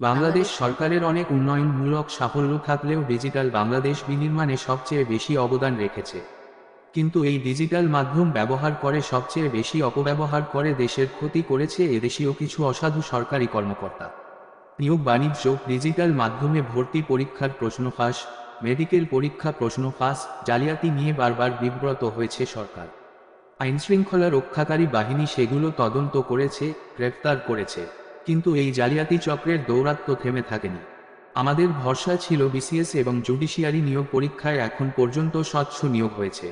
বাংলাদেশ সরকারের অনেক উন্নয়নমূলক সাফল্য থাকলেও ডিজিটাল বাংলাদেশ বিনির্মাণে সবচেয়ে বেশি অবদান রেখেছে। কিন্তু এই ডিজিটাল মাধ্যম ব্যবহার করে সবচেয়ে বেশি অপব্যবহার করে দেশের ক্ষতি করেছে এদেশীয় কিছু অসাধু সরকারি কর্মকর্তা। নিয়োগ বাণিজ্য, ডিজিটাল মাধ্যমে ভর্তি পরীক্ষার প্রশ্ন ফাঁস, মেডিকেল পরীক্ষা প্রশ্ন ফাঁস, জালিয়াতি নিয়ে বারবার বিব্রত হয়েছে সরকার। আইনশৃঙ্খলা রক্ষাকারী বাহিনী সেগুলো তদন্ত করেছে, গ্রেফতার করেছে। কিন্তু এই জালিয়াতি চক্রের দৌরাত্ম্য থেমে থাকেনি। আমাদের ভরসা ছিল বিসিএস এবং জুডিশিয়ারি নিয়োগ পরীক্ষায় এখন পর্যন্ত স্বচ্ছ নিয়োগ হয়েছে।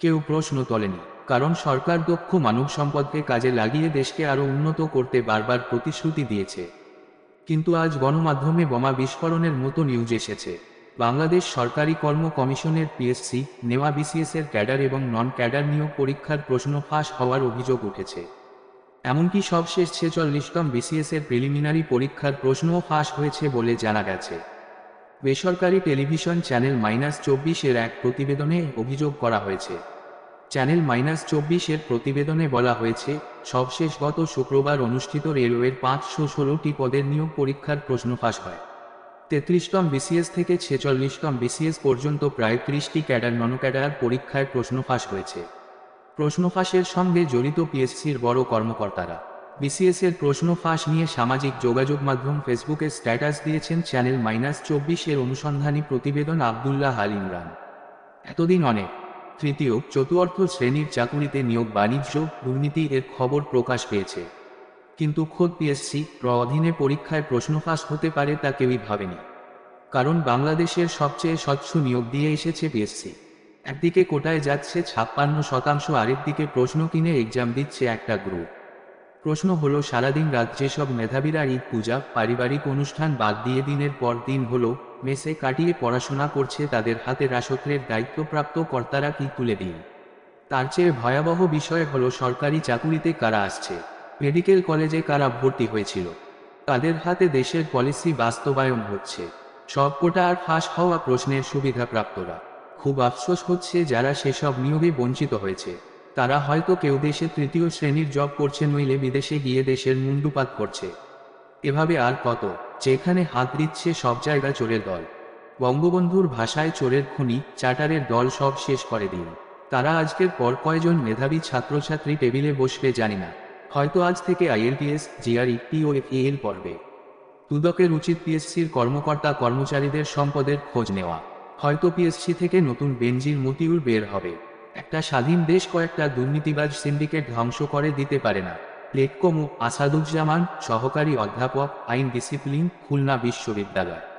কেউ প্রশ্ন তোলেনি, কারণ সরকার দক্ষ মানব সম্পদকে কাজে লাগিয়ে দেশকে আরও উন্নত করতে বারবার প্রতিশ্রুতি দিয়েছে। কিন্তু আজ গণমাধ্যমে বোমা বিস্ফোরণের মতো নিউজ এসেছে। বাংলাদেশ সরকারি কর্ম কমিশনের পিএসসি নেওয়া বিসিএস এর ক্যাডার এবং নন ক্যাডার নিয়োগ পরীক্ষার প্রশ্ন ফাঁস হওয়ার অভিযোগ উঠেছে। এমনকি সবশেষ ছেচল্লিশতম বিসিএস এর প্রিলিমিনারি পরীক্ষার প্রশ্নও ফাঁস হয়েছে বলে জানা গেছে। বেসরকারি টেলিভিশন চ্যানেল মাইনাস চব্বিশের এক প্রতিবেদনে অভিযোগ করা হয়েছে। চ্যানেল মাইনাস চব্বিশের প্রতিবেদনে বলা হয়েছে সবশেষ গত শুক্রবার অনুষ্ঠিত রেলওয়ের পাঁচশো ষোলোটি পদের নিয়োগ পরীক্ষার প্রশ্ন ফাঁস হয়। তেত্রিশতম বিসিএস থেকে ছেচল্লিশতম বিসিএস পর্যন্ত প্রায় ত্রিশটি ক্যাডার নন ক্যাডার পরীক্ষায় প্রশ্ন ফাঁস হয়েছে। প্রশ্ন ফাঁসের সঙ্গে জড়িত পিএসসির বড় কর্মকর্তারা। বিসিএস এর প্রশ্ন ফাঁস নিয়ে সামাজিক যোগাযোগ মাধ্যম ফেসবুকে স্ট্যাটাস দিয়েছেন চ্যানেল মাইনাস চব্বিশের অনুসন্ধানী প্রতিবেদন আবদুল্লাহ আল ইমরান। এতদিন অনেক। তৃতীয়, চতুর্থ শ্রেণির চাকুরিতে নিয়োগ বাণিজ্য, দুর্নীতি এর খবর প্রকাশ পেয়েছে। কিন্তু খোদ পিএসসি প্র অধীনে পরীক্ষায় প্রশ্ন ফাঁস হতে পারে তা কেউই ভাবেনি। কারণ বাংলাদেশের সবচেয়ে স্বচ্ছ নিয়োগ দিয়ে এসেছে পিএসসি একদিকে কোটায় যাচ্ছে ছাপ্পান্ন শতাংশ আরেকদিকে প্রশ্ন কিনে এক্সাম দিচ্ছে একটা গ্রুপ প্রশ্ন হলো, সারাদিন রাত যেসব মেধাবীরা ঈদ, পূজা, পারিবারিক অনুষ্ঠান বাদ দিয়ে দিনের পর দিন হলো, মেসে কাটিয়ে পড়াশোনা করছে তাদের হাতে রাসত্রের দায়িত্বপ্রাপ্ত কর্তারা কি তুলে দিন? তার চেয়ে ভয়াবহ বিষয় হলো, সরকারি চাকুরিতে কারা আসছে? মেডিকেল কলেজে কারা ভর্তি হয়েছিল? তাদের হাতে দেশের পলিসি বাস্তবায়ন হচ্ছে। সবকটা আর ফাঁস হওয়া প্রশ্নের সুবিধাপ্রাপ্তরা। খুব আফসোস হচ্ছে যারা সেসব নিয়োগে বঞ্চিত হয়েছে। তারা হয়তো কেউ দেশে তৃতীয় শ্রেণির জব করছে নইলে বিদেশে গিয়ে দেশের মুন্ডুপাত করছে। এভাবে আর কত? যেখানে হাত দিচ্ছে সব জায়গা চোরের দল। বঙ্গবন্ধুর ভাষায় চোরের খুনি, চাটারের দল সব শেষ করে দিন। তারা আজকের পর কয়জন মেধাবী ছাত্রছাত্রী টেবিলে বসবে জানি না। হয়তো আজ থেকে আইএলটিএস, জিআরই পিও টিওএফএল পড়বে দুদকের উচিত পিএসসির কর্মকর্তা কর্মচারীদের সম্পদের খোঁজ নেওয়া। হয়তো পিএসসি থেকে নতুন বেঞ্জির মতিউর বের হবে। একটা স্বাধীন দেশ কয়েকটা দুর্নীতিবাজ সিন্ডিকেট ধ্বংস করে দিতে পারে না। লেটকমু আসাদুজ্জামান, সহকারী অধ্যাপক, আইন ডিসিপ্লিন, খুলনা বিশ্ববিদ্যালয়।